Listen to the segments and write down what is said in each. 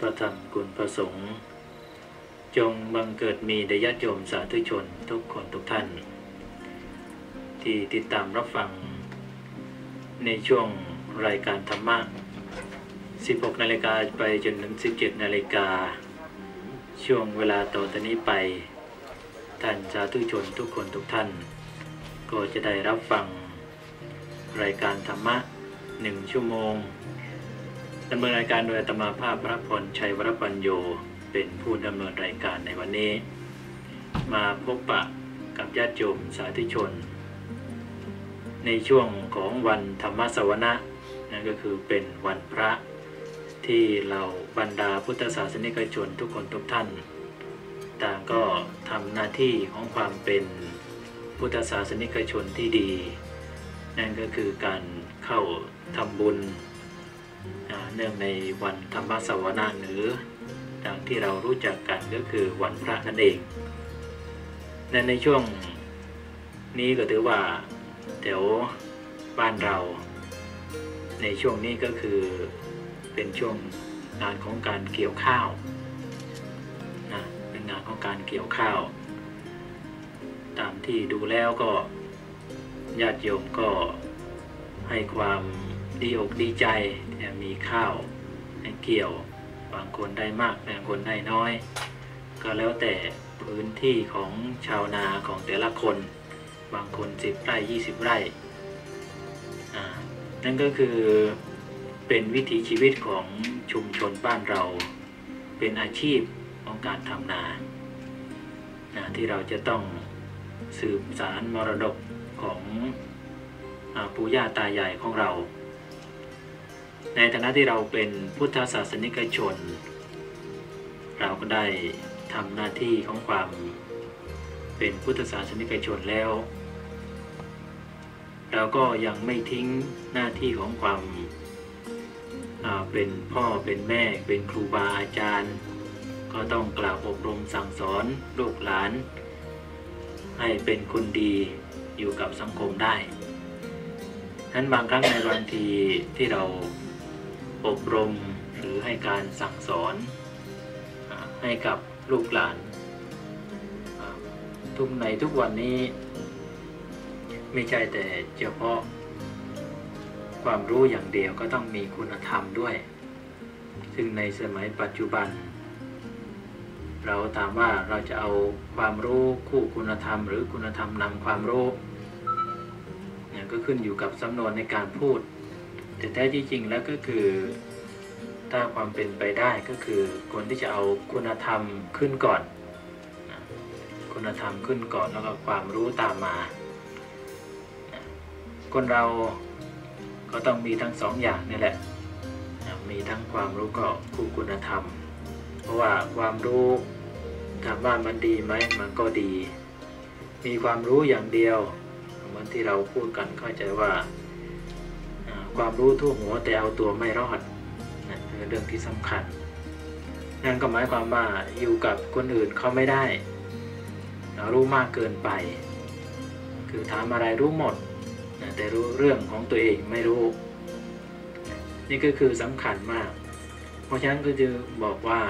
พระธรรมคุณพระสงฆ์จงบังเกิดมีแด่ญาติโยมสาธุชนทุกคนทุกท่าน ที่ติดตามรับฟัง ในช่วงรายการธรรมะ 16 นาฬิกาไปจนถึง 17 นาฬิกา ช่วงเวลาต่อจากนี้ไป ท่านสาธุชนทุกคนทุกท่าน ก็จะได้รับฟัง รายการธรรมะหนึ่งชั่วโมง ดำเนินรายการโดยอาตมาภาพพระพรชัยวรปัญโยเป็นผู้ดำเนินรายการในวันนี้ มาพบปะกับญาติโยมสาธุชน ในช่วงของวันธรรมสวนะนั่นก็คือเป็นวันพระที่เราบรรดาพุทธศาสนิกชนทุกคนทุกท่าน ต่างก็ทำหน้าที่ของความเป็นพุทธศาสนิกชนที่ดี นั่นก็คือการเข้าทำบุญ เนื่องในวันธรรมสวนาหรือดังที่เรารู้จักกันก็คือวันพระนั่นเองและในช่วงนี้ก็ถือว่าแถวบ้านเรา ในช่วงนี้ก็คือเป็นช่วงงานของการเกี่ยวข้าวนะเป็นงานของการเกี่ยวข้าว ตามที่ดูแล้วก็ญาติโยมก็ให้ความ ดีอกดีใจมีข้าวให้เกี่ยว บางคนได้มากบางคนได้น้อย ก็แล้วแต่พื้นที่ของชาวนาของแต่ละคน บางคน10ไร่20ไร่นั่นก็คือเป็นวิถีชีวิตของชุมชนบ้านเรา เป็นอาชีพของการทำนาที่เราจะต้องสืบสารมรดกของปู่ย่าตายายของเรา ในฐานะที่เราเป็นพุทธศาสนิกชน เราก็ได้ทำหน้าที่ของความเป็นพุทธศาสนิกชนแล้ว เราก็ยังไม่ทิ้งหน้าที่ของความเป็นพ่อเป็นแม่เป็นครูบาอาจารย์ ก็ต้องกล่าวอบรมสั่งสอนลูกหลาน ให้เป็นคนดีอยู่กับสังคมได้นั้นบางครั้งในบางทีที่เรา อบรมหรือให้การสั่งสอนให้กับลูกหลาน ทุกในทุกวันนี้ ไม่ใช่แต่เฉพาะ ความรู้อย่างเดียวก็ต้องมีคุณธรรมด้วย ซึ่งในสมัยปัจจุบัน เราถามว่าเราจะเอาความรู้คู่คุณธรรม หรือคุณธรรมนำความรู้ก็ขึ้นอยู่กับสำนวนในการพูด แต่แท้ที่จริงแล้วก็คือ ถ้าความเป็นไปได้ก็คือคนที่จะเอาคุณธรรมขึ้นก่อนนะคุณธรรมขึ้นก่อนแล้วก็ความรู้ตามมานะคนเราก็ต้องมีทั้งสองอย่างนี่แหละนะมีทั้งความรู้ก็คู่คุณธรรม เพราะว่าความรู้ถามว่ามันดีไหมมันก็ดี มีความรู้อย่างเดียวเหมือนที่เราพูดกันเข้าใจว่า ความรู้ทั่วหัวแต่เอาตัวไม่รอดนั่นคือเรื่องที่สำคัญ นั่นก็หมายความว่าอยู่กับคนอื่นเขาไม่ได้ รู้มากเกินไป คือถามอะไรรู้หมดนะแต่รู้เรื่องของตัวเองไม่รู้ นี่ก็คือสำคัญมาก เพราะฉะนั้นก็จะบอกว่า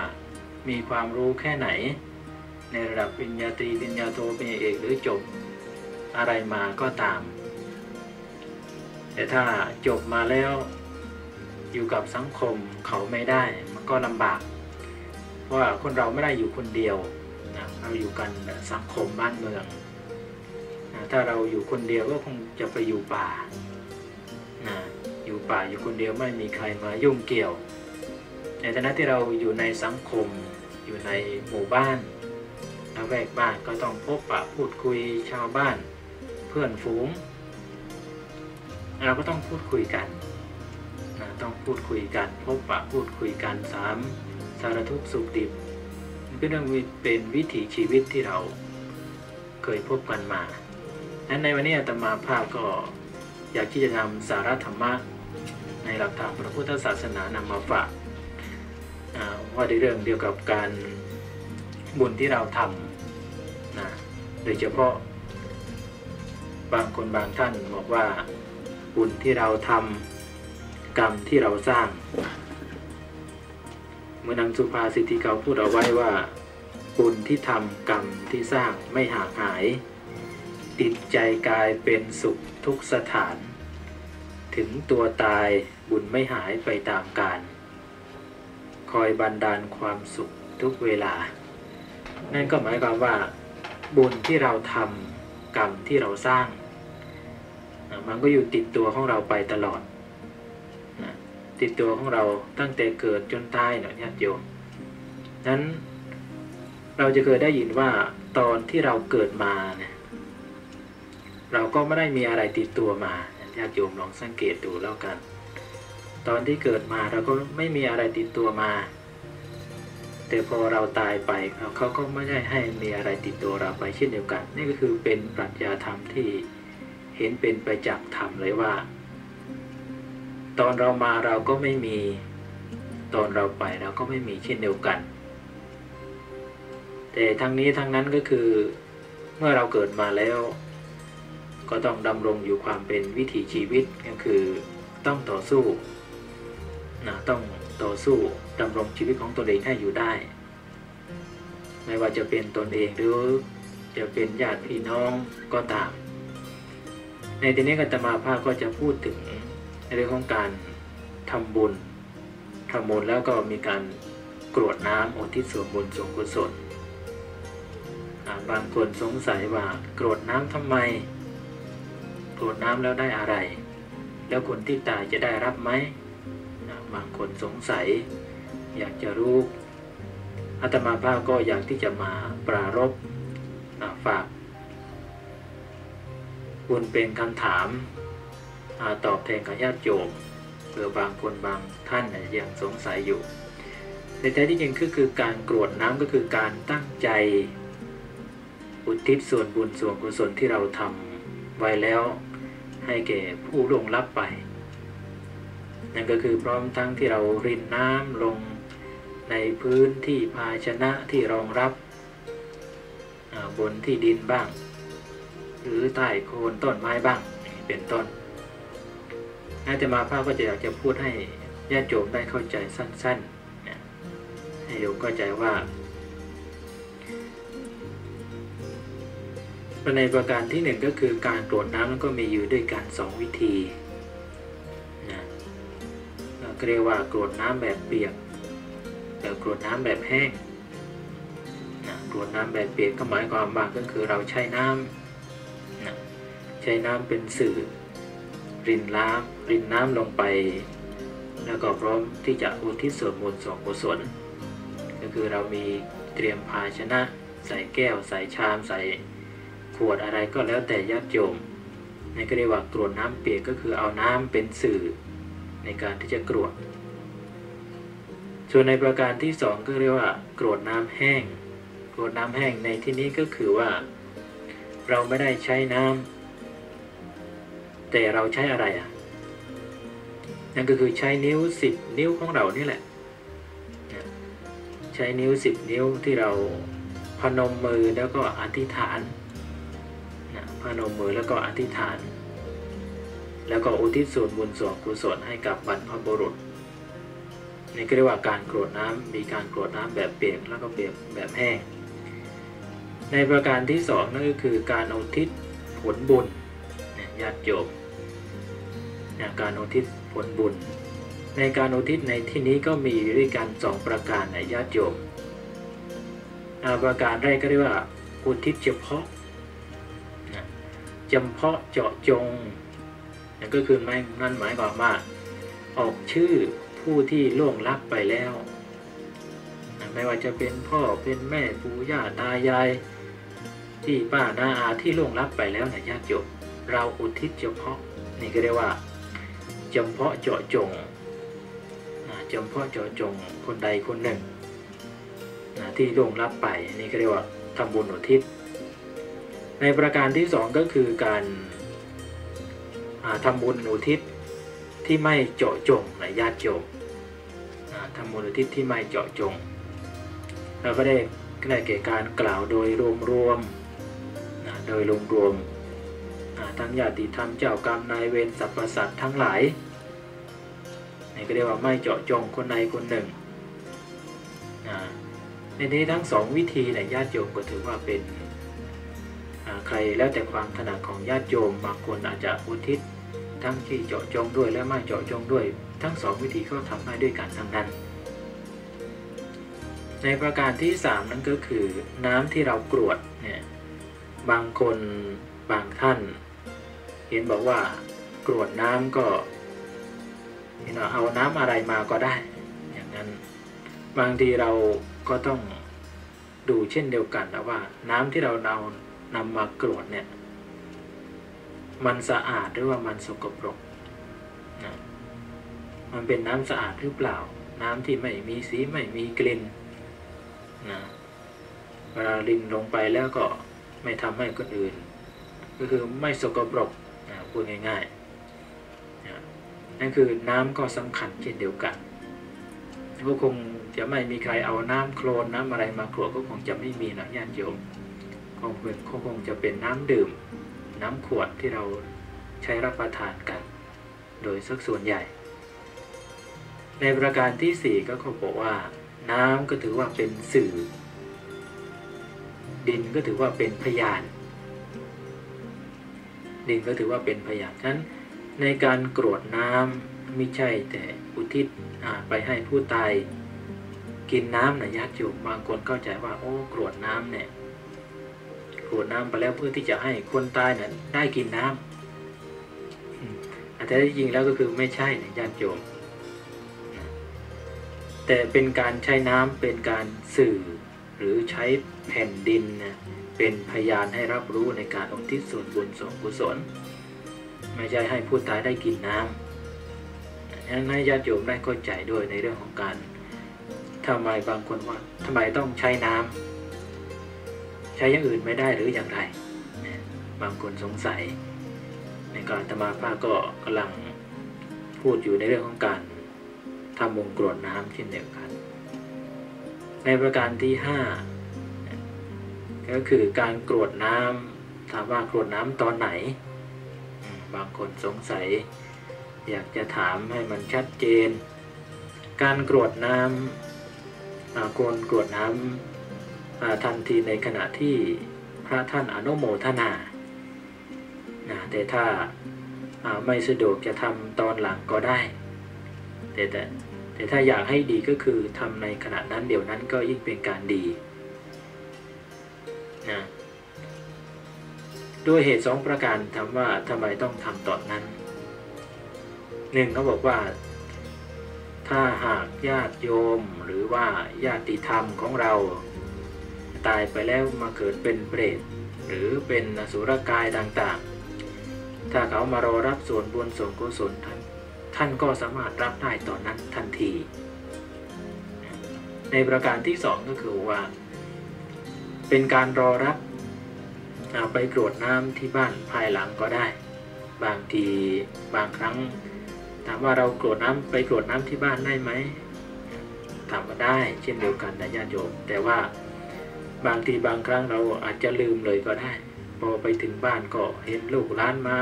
มีความรู้แค่ไหน ในระดับปริญญาตรีปริญญาโทปริญญาเอกหรือจบอะไรมาก็ตาม แต่ถ้าจบมาแล้วอยู่กับสังคมเขาไม่ได้ มันก็ลำบากเพราะว่าคนเราไม่ได้อยู่คนเดียวนะเราอยู่กันสังคมบ้านเมืองนะถ้าเราอยู่คนเดียวก็คงจะไปอยู่ป่านะอยู่ป่าอยู่คนเดียวไม่มีใครมายุ่งเกี่ยว ในฐานะที่เราอยู่ในสังคม อยู่ในหมู่บ้านละแวกบ้านก็ต้องพบปะพูดคุยชาวบ้าน เพื่อนฝูง เราก็ต้องพูดคุยกันนะต้องพูดคุยกัน พบปะพูดคุยกันสามสารทุกสุขดิบนี่เป็นเรื่องเป็นวิถีชีวิตที่เราเคยพบกันมานั้นในวันนี้อาตมาภาพก็อยากที่จะนำสาระธรรมะในหลักธรรมพระพุทธศาสนานำมาฝากอ่าว่าในเรื่องเดียวกับการบุญที่เราทำนะโดยเฉพาะบางคนบางท่านบอกว่า บุญที่เราทำกรรมที่เราสร้าง เมื่อนังสุภาษิตที่เขาพูดเอาไว้ว่า บุญที่ทำกรรมที่สร้างไม่ห่างหาย ติดใจกายเป็นสุขทุกสถาน ถึงตัวตายบุญไม่หายไปตามกาลคอยบันดาลความสุขทุกเวลา นั่นก็หมายความว่า บุญที่เราทำกรรมที่เราสร้าง มันก็อยู่ติดตัวของเราไปตลอดนะติดตัวของเราตั้งแต่เกิดจนตายเนาะญาติโยมนั้นเราจะเคยได้ยินว่าตอนที่เราเกิดมาเนี่ยเราก็ไม่ได้มีอะไรติดตัวมาญาติโยมลองสังเกตดูแล้วกัน ตอนที่เกิดมาเราก็ไม่มีอะไรติดตัวมา แต่พอเราตายไปเขาก็ไม่ได้ให้มีอะไรติดตัวเราไปเช่นเดียวกัน นี่ก็คือเป็นปรัชญาธรรมที่ เห็นเป็นไปจากธรรมเลยว่า ตอนเรามาเราก็ไม่มี ตอนเราไปเราก็ไม่มีเช่นเดียวกัน แต่ทั้งนี้ทั้งนั้นก็คือ เมื่อเราเกิดมาแล้ว ก็ต้องดำรงอยู่ความเป็นวิถีชีวิตก็คือต้องต่อสู้นะต้องต่อสู้ดำรงชีวิตของตนเองให้อยู่ได้ ไม่ว่าจะเป็นตนเองหรือจะเป็นญาติพี่น้องก็ตาม ในทีนี้กัตมาภาพก็จะพูดถึงในเรื่องของการทำบุญทำบุญแล้วก็มีการกรวดน้ำอุทิศส่วนบุญส่วนกุศลบางคนสงสัยว่ากรวดน้ำทำไม กรวดน้ำแล้วได้อะไร แล้วคนที่ตายจะได้รับไหมบางคนสงสัย อยากจะรู้อาตมาภาพก็อยากที่จะมาปรารบฝาก คุณเป็นคำถามตอบแทนกับญาติโยมเผื่อบางคนบางท่านยังสงสัยอยู่ ในแท้ที่จริงคือคือการกรวดน้ำก็คือการตั้งใจอุทิศส่วนบุญส่วนกุศลที่เราทำไว้แล้วให้แก่ผู้ลงลับไป นั่นก็คือพร้อมทั้งที่เรารินน้ำลงในพื้นที่ภาชนะที่รองรับบนที่ดินบ้าง หรือใต้โคนต้นไม้บ้างเป็นต้นน่าจะมาภาพก็จะอยากจะพูดให้ญาติโยมได้เข้าใจสั้นๆให้โยมเข้าใจว่าในประการที่หนึ่งก็คือการกรวดน้ำนั้นก็มีอยู่ด้วยกันสองวิธีนะเรียกว่ากรวดน้ำแบบเปียกแบบกรวดน้ำแบบแห้งนะกรวดน้ำแบบเปียกก็หมายความว่าก็คือเราใช้น้ำ ช้น้ำเป็นสื่อ รินน้ำรินน้ำลงไป แล้วก็พร้อมที่จะอุทิศส่วนบุญส่วนกุศลก็คือเรามีเตรียมภาชนะ ใส่แก้ว ใส่ชาม ใส่ขวดอะไรก็แล้วแต่ญาติโยมในก็เรียกว่ากรวดน้ำเปียกก็คือเอาน้ำเป็นสื่อในการที่จะกรวด ส่วนในประการที่สองก็เรียกว่ากรวดน้ำแห้งกรวดน้ำแห้งในที่นี้ก็คือว่า เราไม่ได้ใช้น้ำ แต่เราใช้อะไรอะนั่นก็คือใช้นิ้วสิบนิ้วของเรานี่แหละ ใช้นิ้วสิบนิ้วที่เราพนมมือแล้วก็อธิษฐานพนมมือแล้วก็อธิษฐาน แล้วก็อุทิศส่วนบุญส่วนกุศลให้กับบรรพบุรุษนี่ก็เรียกว่าการกรวดน้ำมีการกรวดน้ำแบบเปียกแล้วก็เปียกแบบแห้ง ในประการที่สองนั่นก็คือการอุทิศผลบุญญาติโยม การอุทิศผลบุญ ในการอุทิศในที่นี้ก็มีด้วยกันสองประการในญาติโยมประการแรกก็เรียกว่าอุทิศเฉพาะจำเพาะเจาะจงนั่นก็คือนั่นหมายความว่า ออกชื่อผู้ที่ล่วงลับไปแล้ว ไม่ว่าจะเป็นพ่อเป็นแม่ปู่ย่าตายายที่ป้านาอาที่ล่วงลับไปแล้วนะญาติโยมเราอุทิศเฉพาะ นี่ก็เรียกว่า จำเพาะเจาะจงจำเพาะเจาะจงคนใดคนหนึ่งที่ล่วงลับไปนี่ก็เรียกว่าทำบุญอุทิศ ในประการที่สองก็คือการทำบุญอุทิศที่ไม่เจาะจงในญาติโยมทำบุญอุทิศที่ไม่เจาะจง เราก็ได้ได้แก่การกล่าวโดยรวมๆโดยรวมๆ ทั้งญาติธรรมเจ้ากรรมนายเวรสรรพสัตว์ทั้งหลายนี่ก็เรียกว่าไม่เจาะจงคนใดคนหนึ่งในนี้ทั้งสองวิธีเนี่ยญาติโยมก็ถือว่าเป็นใครแล้วแต่ความถนัดของญาติโยมบางคนอาจจะอุทิศทั้งที่เจาะจงด้วยและไม่เจาะจงด้วย ทั้งสองวิธีก็ทำได้ด้วยกันทั้งนั้น ในประการที่สามนั่นก็คือน้ำที่เรากรวดเนี่ยบางคนบางท่าน เห็นบอกว่ากรวดน้ำก็เอาน้ำอะไรมาก็ได้ อย่างนั้นบางทีเราก็ต้องดูเช่นเดียวกันนะว่า น้ำที่เราเอานำมากรวดเนี่ย มันสะอาดหรือว่ามันสกปรกนะมันเป็นน้ำสะอาดหรือเปล่า น้ำที่ไม่มีสีไม่มีกลิ่นนะเวลาลินลงไปแล้วก็ไม่ทำให้คนอื่น ก็คือไม่สกปรก พูดง่ายๆนะนั่นคือน้ำก็สำคัญเช่นเดียวกันก็คงจะไม่มีใครเอาน้ำโคลนน้ำอะไรมากรวดก็คงจะไม่มีนะญาติโยมคงเป็นคงจะเป็นน้ำดื่ม น้ำขวดที่เราใช้รับประทานกัน โดยสักส่วนใหญ่ ในประการที่สี่ก็เขาบอกว่า น้ำก็ถือว่าเป็นสื่อ ดินก็ถือว่าเป็นพยาน ดินก็ถือว่าเป็นพยานฉะนั้นในการกรวดน้ำไม่ใช่แต่อุทิศไปให้ผู้ตายกินน้ำนะญาติโยมบางคนเข้าใจว่า โอ้กรวดน้ำเนี่ยกรวดน้ำไปแล้วเพื่อที่จะให้คนตายนี่ยได้กินน้ำอืมแต่ที่จริงแล้วก็คือไม่ใช่นะญาติโยมแต่เป็นการใช้น้ำเป็นการสื่อหรือใช้แผ่นดินนะ เป็นพยานให้รับรู้ในการอุทิศส่วนบุญส่วนกุศล ไม่ใช่ให้ผู้ตายได้กินน้ำฉะนั้นให้ญาติโยมได้เข้าใจด้วยในเรื่องของการทำไมบางคนว่าทำไมต้องใช้น้ำใช้อย่างอื่นไม่ได้หรืออย่างไรบางคนสงสัย ในการธรรมาภาก็กำลังพูดอยู่ในเรื่องของการทำวงกรวดน้ำเช่นเดียวกัน ในประการที่ห้า ก็คือการกรวดน้ำถามว่ากรวดน้ำตอนไหน บางคนสงสัย อยากจะถามให้มันชัดเจน การกรวดน้ำอ่ากรวดกรวดน้ำอ่าทันทีในขณะที่พระท่านอนุโมทนานะแต่ถ้าาไม่สะดวกจะทำตอนหลังก็ได้ แต่แต่แต่ถ้าอยากให้ดีก็คือทำในขณะนั้นเดี๋ยวนั้นก็ยิ่งเป็นการดี นะด้วยเหตุสองประการถามว่าทำไมต้องทำตอนนั้นหนึ่งเขาบอกว่า ถ้าหากญาติโยมหรือว่าญาติธรรมของเรา ตายไปแล้วมาเกิดเป็นเปรตหรือเป็นอสุรกายต่างๆ ถ้าเขามารอรับส่วนบุญส่วนกุศลท่านท่านก็สามารถรับได้ตอนนั้นทันที ในประการที่สองก็คือว่า เป็นการรอรับเอาไปกรวดน้ำที่บ้านภายหลังก็ได้ บางทีบางครั้งถามว่าเรากรวดน้ำไปกรวดน้ำที่บ้านได้ไหมถามว่าได้ เช่นเดียวกันนะญาติโยม แต่ว่าบางทีบางครั้งเราอาจจะลืมเลยก็ได้ พอไปถึงบ้านก็เห็นลูกล้านมา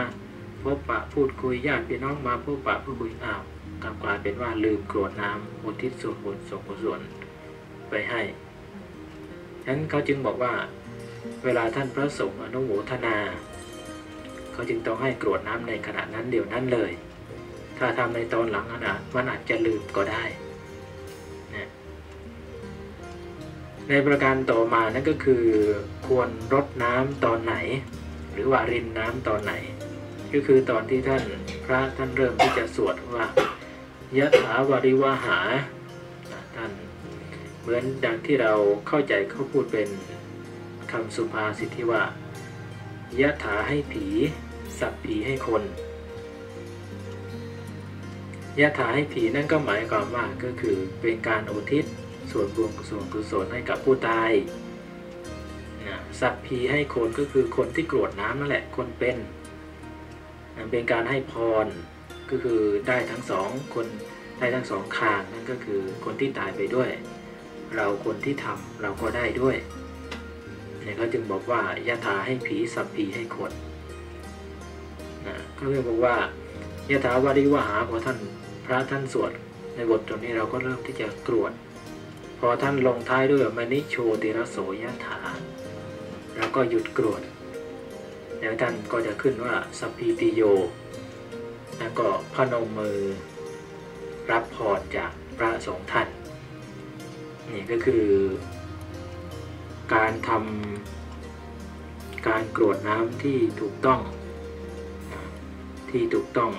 พบปะพูดคุยญาติพี่น้องมาพบปะพูดคุยอ้าวกลับกลายเป็นว่าลืมกรวดน้ำอุทิศส่วนบุญส่วนกุศลไปให้ นั้นเขาจึงบอกว่า เวลาท่านพระสงฆ์อนุโมทนา เขาจึงต้องให้กรวดน้ำในขณะนั้นเดี๋ยวนั้นเลย ถ้าทำในตอนหลังขนะมันอาจจะลืมก็ได้นะในประการต่อมานั่นก็คือ ควรรดน้ำตอนไหน หรือว่ารินน้ำตอนไหน ก็คือตอนที่ท่านพระท่านเริ่มที่จะสวดว่ายะถาวริวหาท่าน เหมือนดังที่เราเข้าใจเขาพูดเป็นคำสุภาษิตที่ว่ายะถาให้ผี สัพผีให้คนยะถาให้ผีนั่นก็หมายความว่าก็คือเป็นการอุทิศส่วนบุญส่วนกุศลให้กับผู้ตายนะสัพผีให้คนก็คือคนที่กรวดน้ำนั่นแหละคนเป็นนะเป็นการให้พรก็คือได้ทั้งสองคนได้ทั้งสองข้างนั่นก็คือคนที่ตายไปด้วย เราคนที่ทำเราก็ได้ด้วยเนี่ยเขาจึงบอกว่ายะถาให้ผีสัพผีให้คนนะก็เรียกบอกว่ายะถาวาริวหาพอท่านพระท่านสวดในบทตรงนี้เราก็เริ่มที่จะกรวด พอท่านลงท้ายด้วยมณิโชติรโสยถาเราก็หยุดกรวดแล้วท่านก็จะขึ้นว่าสัพพิติโยแล้วก็พนมมือรับพรจากพระสงฆ์ท่าน นี่ก็คือ การทำการกรวดน้ำที่ถูกต้องที่ถูกต้อง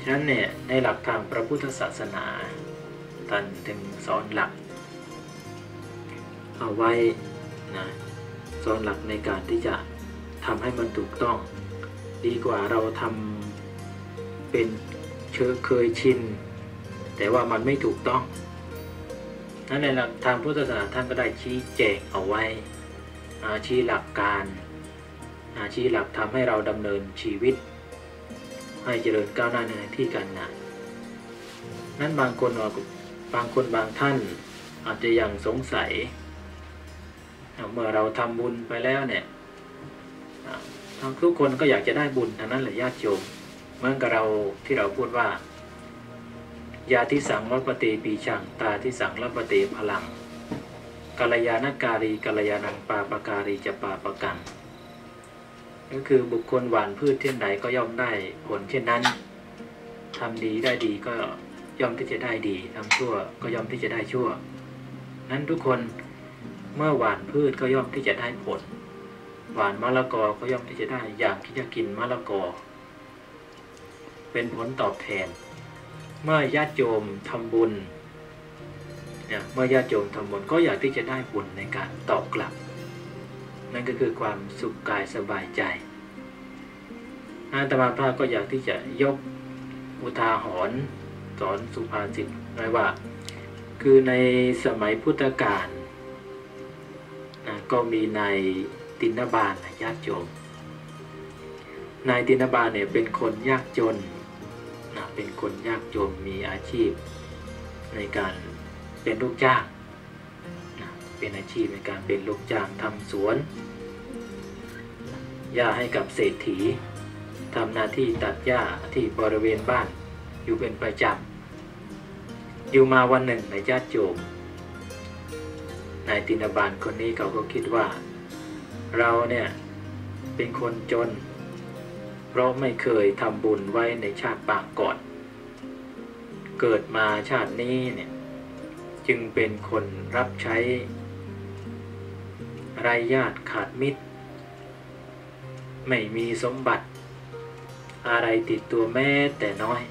ฉะนั้นเนี่ยในหลักทางพระพุทธศาสนาท่านถึงสอนหลัก เอาไว้นะสอนหลักในการที่จะทำให้มันถูกต้อง ดีกว่าเราทำเป็นเชื้อเคยชิน แต่ว่ามันไม่ถูกต้องั้นในหลักทางพุทธศาสนาท่านก็ได้ชี้แจงเอาไว้ชี้หลักการชี้หลักทำให้เราดำเนินชีวิต ให้เจริญก้าวหน้าในที่การงานนั้นบางคนบางคนบางท่านอาจจะยังสงสัย เมื่อเราทำบุญไปแล้วเนี่ยทุกคนก็อยากจะได้บุญทั้งนั้นแหละญาติโยมเหมือนกับเราที่เราพูดว่า ยาที่สังรัปฏิปีชังตาที่สังรัปฏิพลังกัลยาณการีกัลยาณังปาปการีจะปาปกังก็คือบุคคลหวานพืชเช่นใดก็ย่อมได้ผลเช่นนั้นทำดีได้ดีก็ย่อมที่จะได้ดีทำชั่วก็ย่อมที่จะได้ชั่ว นั้นทุกคนเมื่อหวานพืชก็ย่อมที่จะได้ผล หวานมะละกอก็ย่อมที่จะได้อย่ากที่จะกินมะละกอ เป็นผลตอบแทน เมื่อญาติโยมทำบุญเนี่ยเมื่อญาติโยมทำบุญก็อยากที่จะได้บุญในการตอบกลับ นั่นก็คือความสุขกายสบายใจอาตมาภาพก็อยากที่จะยกอุทาหรณ์สอนสุภาษิตไว้ว่า คือในสมัยพุทธกาลนะก็มีในตินบาลญาติโยมนายตินบาลเนี่ยเป็นคนยากจน เป็นคนยากจนมีอาชีพ ในการเป็นลูกจ้างนะเป็นอาชีพในการเป็นลูกจ้างทำสวนหญ้าให้กับเศรษฐีทำหน้าที่ตัดหญ้าที่บริเวณบ้านอยู่เป็นประจำอยู่มาวันหนึ่งในญาติโยมนายตินบาลคนนี้เขาก็คิดว่า เราเนี่ยเป็นคนจน เพราะไม่เคยทำบุญไว้ในชาติปางก่อน เกิดมาชาตินี้เนี่ยจึงเป็นคนรับใช้ไรญาติขาดมิตร ไม่มีสมบัติ อะไรติดตัวแม้แต่น้อย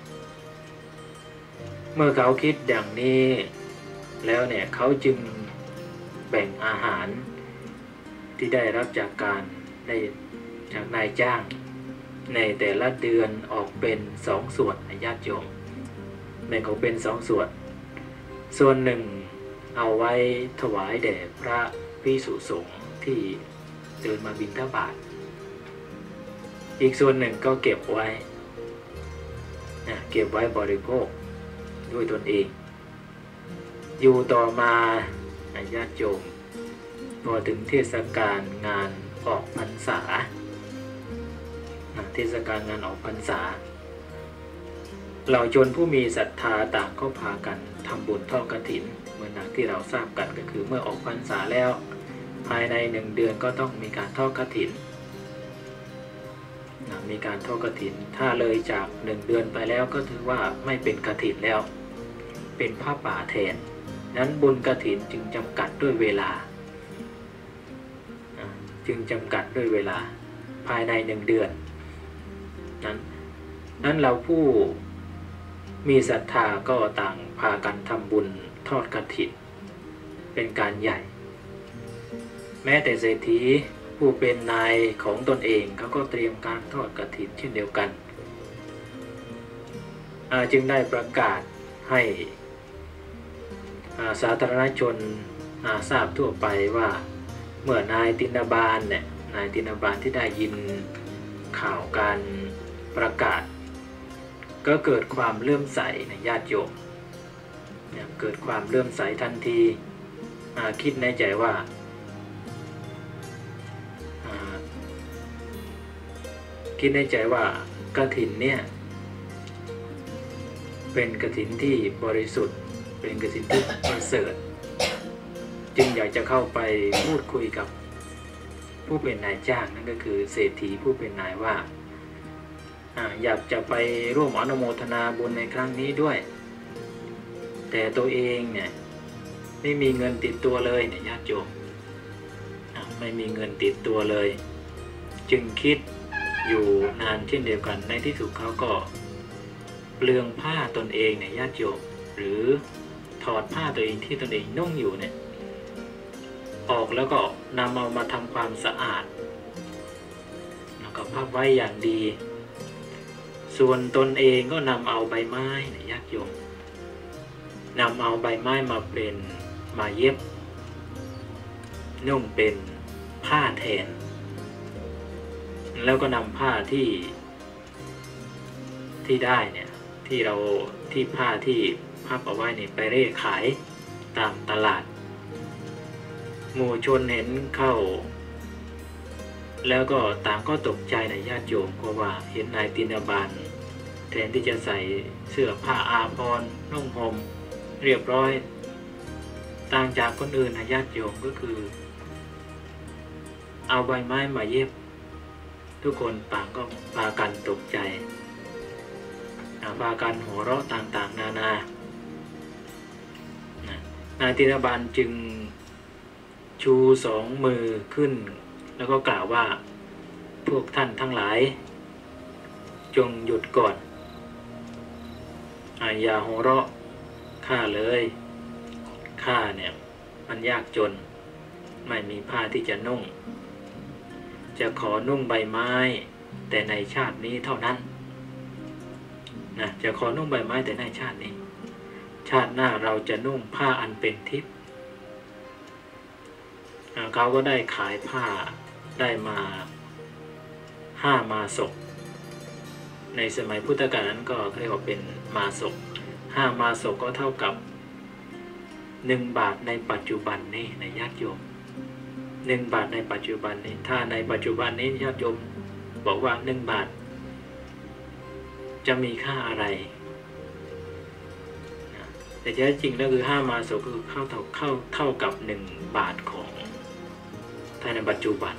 เมื่อเขาคิดอย่างนี้ แล้วเนี่ยเขาจึงแบ่งอาหารที่ได้รับจากการได้จากนายจ้าง ในแต่ละเดือนออกเป็นสองส่วนญาติโยมแบ่งออกเป็นสองส่วน ส่วนหนึ่งเอาไว้ถวายแด่พระพิสุสงฆ์ที่เดินมาบิณฑบาตอีกส่วนหนึ่งก็เก็บไว้นะเก็บไว้บริโภคด้วยตนเอง อยู่ต่อมาญาติโยมพอถึงเทศกาลงานออกพรรษา เทศกาลงานออกพรรษาเหล่าชนผู้มีศรัทธาต่างก็พากันทำบุญทอดกระถิน เหมือนักที่เราทราบกันก็คือเมื่อออกพรรษาแล้ว ภายในหนึ่งเดือนก็ต้องมีการทอดกระถินมีการทอดกระถิน ถ้าเลยจากหนึ่งเดือนไปแล้วก็ถือว่าไม่เป็นกระถินแล้ว เป็นผ้าป่าแทน นั้นบุญกระถินจึงจำกัดด้วยเวลา จึงจำกัดด้วยเวลา ภายในหนึ่งเดือน นั้นนั้นเราผู้มีศรัทธาก็ต่างพากันทำบุญทอดกระถินเป็นการใหญ่ แม้แต่เศรษฐีผู้เป็นนายของตนเองเขาก็เตรียมการทอดกระถินเช่นเดียวกัน จึงได้ประกาศให้สาธารณชนทราบทั่วไปว่าเมื่อนายตินบาลเนี่ยนายตินบาลที่ได้ยินข่าวการ ประกาศ ก็เกิดความเลื่อมใสในญาติโยมเกิดความเลื่อมใสทันทีคิดในใจว่าคิดในใจว่ากระถินเนี่ย เป็นกฐินที่บริสุทธิ์ เป็นกฐินที่ประเสริฐ จึงอยากจะเข้าไปพูดคุยกับผู้เป็นนายจ้างนั่นก็คือเศรษฐีผู้เป็นนายว่า อยากจะไปร่วมอนุโมทนาบุญในครั้งนี้ด้วย แต่ตัวเองเนี่ยไม่มีเงินติดตัวเลยเนี่ยญาติโยมไม่มีเงินติดตัวเลย จึงคิดอยู่นานเช่นเดียวกันในที่สุดเขาก็เปลืองผ้าตนเองเนี่ยญาติโยมหรือถอดผ้าตัวเองที่ตนเองนุ่งอยู่เนี่ยออกแล้วก็นำเอามาทำความสะอาดแล้วก็พับไว้อย่างดี ส่วนตนเองก็นำเอาใบไม้เนี่ยญาติโยมนำเอาใบไม้มาเป็นมาเย็บ นุ่งเป็นผ้าแทน แล้วก็นำผ้าที่ที่ได้เนี่ยที่เราที่ผ้าที่พับเอาไว้เนี่ยไปเร่ขายตามตลาด หมู่ชนเห็นเข้า แล้วก็ต่างก็ตกใจในญาติโยมเพราะว่าเห็นนายตินาบานแทนที่จะใส่เสื้อผ้าอาภรณ์นุ่งห่มเรียบร้อย ต่างจากคนอื่นนญาติโยมก็คือ เอาใบไม้มาเย็บ ทุกคนต่างก็พากันตกใจอ่าพากันหัวเราะต่างๆ นานานะนายตินาบานจึงชูสองมือขึ้น แล้วก็กล่าวว่า พวกท่านทั้งหลาย จงหยุดก่อนอย่าหัวเราะข้าเลยข้าเนี่ยมันยากจน ไม่มีผ้าที่จะนุ่ง จะขอนุ่งใบไม้ แต่ในชาตินี้เท่านั้นนะจะขอนุ่งใบไม้แต่ในชาตินี้ ชาติหน้าเราจะนุ่งผ้าอันเป็นทิพย์เขาก็ได้ขายผ้า ได้มาห้ามาศก ในสมัยพุทธกาลนั้นก็เรียกว่าเป็นมาศกห้ามาศกก็เท่ากับหนึ่งบาทในปัจจุบันนี้ในญาติโยมหนึ่งบาทในปัจจุบันนี้ ถ้าในปัจจุบันนี้ญาติโยมบอกว่าหนึ่งบาท จะมีค่าอะไรแต่แท้จริงแล้วคือห้ามาศกคือเข้าเท่าเข้าเท่ากับหนึ่งบาทของถ้าในปัจจุบัน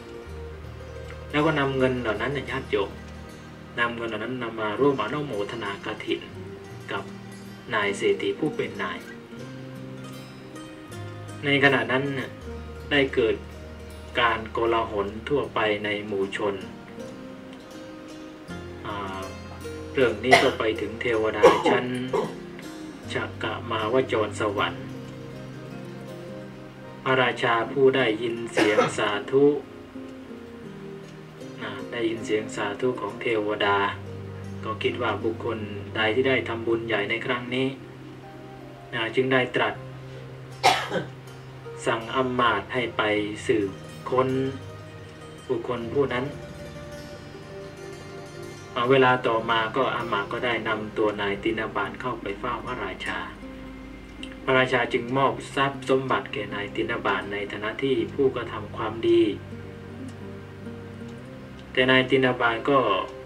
แล้วก็นำเงินเหล่านั้นญาติโยมนำเงินเหล่านั้นนำมาร่วมอนุโมทนากฐินกับนายเศรษฐีผู้เป็นนาย ในขณะนั้นน่ะได้เกิดการโกลาหลทั่วไปในหมู่ชน เรื่องนี้ก็ไปถึงเทวดาชั้นจักกะมาวจรสวรรค์พระราชาผู้ได้ยินเสียงสาธุ ได้ยินเสียงสาธุของเทวดา ก็คิดว่าบุคคลใดที่ได้ทำบุญใหญ่ในครั้งนี้อ่าจึงได้ตรัส สั่งอำมาตให้ไปสืบค้นบุคคลผู้นั้นเอาเวลาต่อมาก็อามาก็ได้นำตัวนายตินาบานเข้าไปเฝ้าพระราชา พระราชาจึงมอบทรัพย์สมบัติแก่นายตินาบานในฐานะที่ผู้กระทำความดี แต่นายตินาบานก็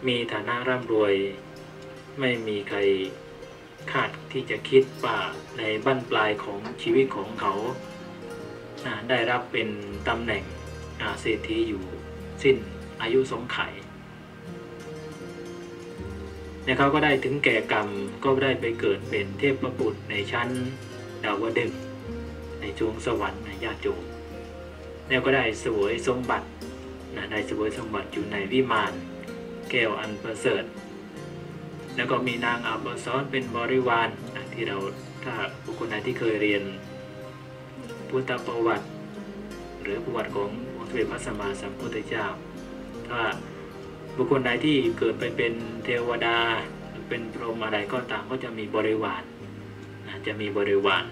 มีฐานะร่ำรวย ไม่มีใครคาดที่จะคิดว่าในบั้นปลายของชีวิตของเขา ได้รับเป็นตำแหน่งเศรษฐีอยู่สิ้นอายุสงไขยเนี่ยเขาก็ได้ถึงแก่กรรมก็ได้ไปเกิดเป็นเทพประบุตรในชั้นดาวดึงส์ในจวงสวรรค์ในญาติโยมแล้วก็ได้สวยสมบัติ ได้เสวยสมบัติอยู่ในวิมานแก้วอันประเสริฐ แล้วก็มีนางอาบซอนเป็นบริวารที่เราถ้าบุคคลไหนที่เคยเรียน พุทธประวัติ หรือประวัติขององค์สมเด็จพระสัมมาสัมพุทธเจ้า ถ้าบุคคลใดที่เกิดไปเป็นเทวดาเป็นพรหมอะไรก็ตามก็จะมีบริวารจะมีบริวาร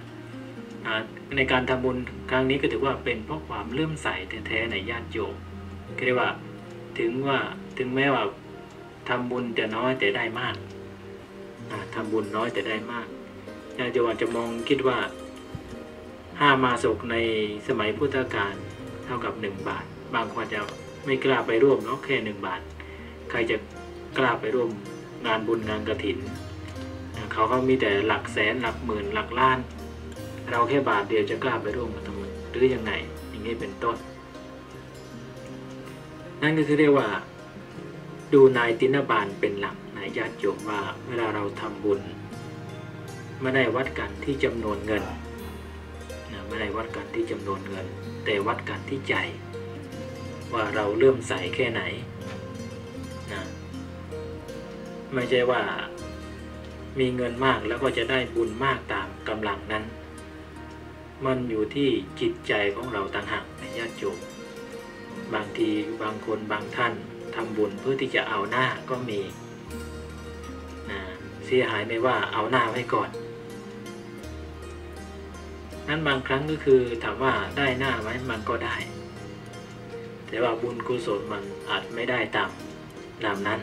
ในการทำบุญครั้งนี้ก็ถือว่าเป็นเพราะความเลื่อมใสแท้ๆในญาติโยม เรียกว่าถึงว่าถึงแม้ว่าทำบุญจะน้อยแต่ได้มากอ่าทำบุญน้อยแต่ได้มากญาติโยมอาจจะมองคิดว่าห้ามาศกในสมัยพุทธกาลเท่ากับหนึ่งบาท บางคนจะไม่กล้าไปร่วมเนาะแค่หนึ่งบาท ใครจะกล้าไปร่วมงานบุญงานกระถินเขาก็มีแต่หลักแสนหลักหมื่นหลักล้าน เราแค่บาทเดียวจะกล้าไปร่วมกับทำไมหรือยังไงอย่างนี้เป็นต้น นั่นก็คือเรียกว่า ดูนายตินบาลเป็นหลักนายญาติโยมว่าเวลาเราทำบุญไม่ได้วัดกันที่จำนวนเงินนะไม่ได้วัดกันที่จำนวนเงิน แต่วัดกันที่ใจ ว่าเราเลื่อมใสแค่ไหนนะไม่ใช่ว่ามีเงินมากแล้วก็จะได้บุญมากตามกำลังนั้น มันอยู่ที่จิตใจของเราต่างหากในญาติโยม บางทีบางคนบางท่านทำบุญเพื่อที่จะเอาหน้าก็มีนะเสียหายไม่ว่าเอาหน้าไว้ก่อน นั้นบางครั้งก็คือถามว่าได้หน้าไหมมันก็ได้ แต่ว่าบุญกุศลมันอาจไม่ได้ตามตามนั้น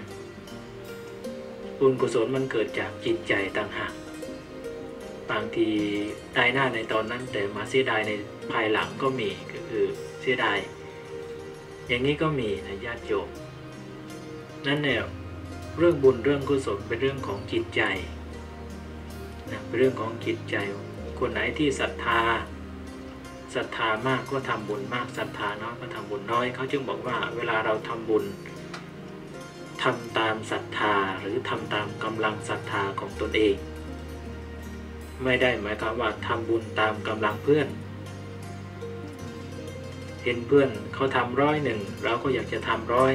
บุญกุศลมันเกิดจากจิตใจต่างหากบางทีได้หน้าในตอนนั้นแต่มาเสียดายในภายหลังก็มีก็คือเสียดาย อย่างนี้ก็มีนะญาติโยมนั่นเนี่ยเรื่องบุญเรื่องกุศลเป็นเรื่องของจิตใจนะเป็นเรื่องของจิตใจ คนไหนที่ศรัทธาศรัทธามากก็ทำบุญมากศรัทธาน้อยก็ทำบุญน้อยเขาจึงบอกว่า เวลาเราทำบุญทำตามศรัทธาหรือทำตามกำลังศรัทธาของตนเอง ไม่ได้หมายความว่าทำบุญตามกำลังเพื่อน เห็นเพื่อนเขาทำร้อยหนึ่งเราก็อยากจะทำร้อย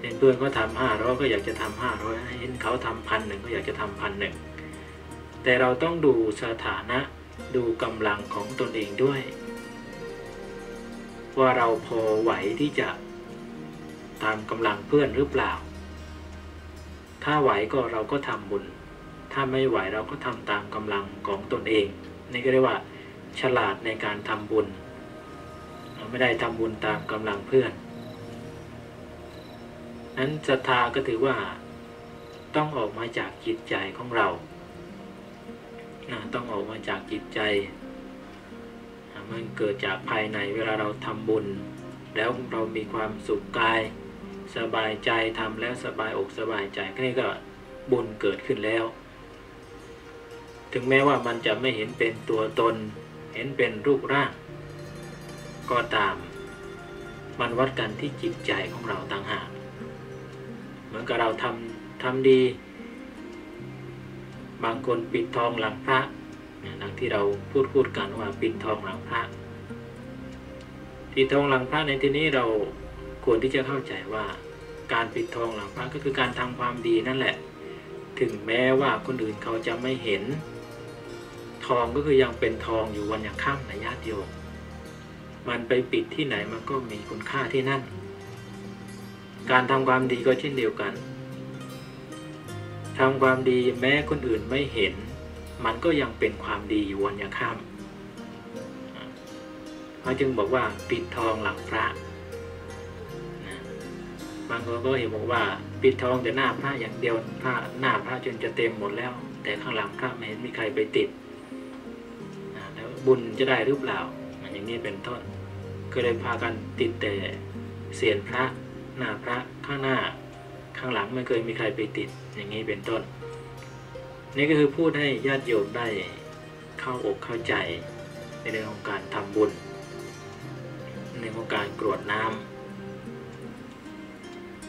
เห็นเพื่อนเขาทำห้าร้อยก็อยากจะทำห้าร้อยเห็นเขาทำพันหนึ่งก็อยากจะทำพันหนึ่งแต่เราต้องดูสถานะดูกำลังของตนเองด้วย ว่าเราพอไหวที่จะตามกำลังเพื่อนหรือเปล่า ถ้าไหวก็เราก็ทำบุญ ถ้าไม่ไหวเราก็ทำตามกำลังของตนเอง นี่ก็เรียกว่า ฉลาดในการทำบุญ ไม่ได้ทำบุญตามกำลังเพื่อน นั้นศรัทธาก็ถือว่าต้องออกมาจากจิตใจของเรา ต้องออกมาจากจิตใจ มันเกิดจากภายในเวลาเราทำบุญ แล้วเรามีความสุขกาย สบายใจทำแล้วสบายอกสบายใจนี่ก็บุญเกิดขึ้นแล้ว ถึงแม้ว่ามันจะไม่เห็นเป็นตัวตน เห็นเป็นรูปร่าง ก็ตาม มันวัดกันที่จิตใจของเราต่างหากเหมือนกับเราทำทำดี บางคนปิดทองหลังพระดังที่เราพูดพูดกันว่าปิดทองหลังพระปิดทองหลังพระในที่นี้เราควรที่จะเข้าใจว่าการปิดทองหลังพระก็คือการทำความดีนั่นแหละ ถึงแม้ว่าคนอื่นเขาจะไม่เห็น ทองก็คือยังเป็นทองอยู่วันยังค่ำนะญาติโยม มันไปปิดที่ไหนมันก็มีคุณค่าที่นั่น การทำความดีก็เช่นเดียวกันทำความดีแม้คนอื่นไม่เห็น มันก็ยังเป็นความดีอยู่วันยังค่ำเขาจึงบอกว่าปิดทองหลังพระบางคนก็เห็นบอกว่า ปิดทองแต่หน้าพระอย่างเดียวพระหน้าพระจนจะเต็มหมดแล้ว แต่ข้างหลังพระไม่เห็นมีใครไปติดแล้วบุญจะได้หรือเปล่า อย่างนี้เป็นต้นก็เลยพากันติดแต่เสียนพระหน้าพระข้างหน้าข้างหลังไม่เคยมีใครไปติดอย่างนี้เป็นต้น นี่ก็คือพูดให้ญาติโยมได้เข้าอกเข้าใจในเรื่องของการทำบุญ ในเรื่องของการกรวดน้ำ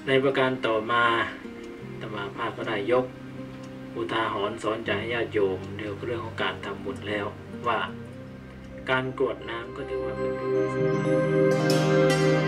ในประการต่อมาธรรมาภาพก็ได้ยก อุทาหรณ์สอนใจให้ญาติโยมเรื่องเรื่องของการทำบุญแล้วว่า การกรวดน้ำก็ถือว่าเป็นเรที่สำคั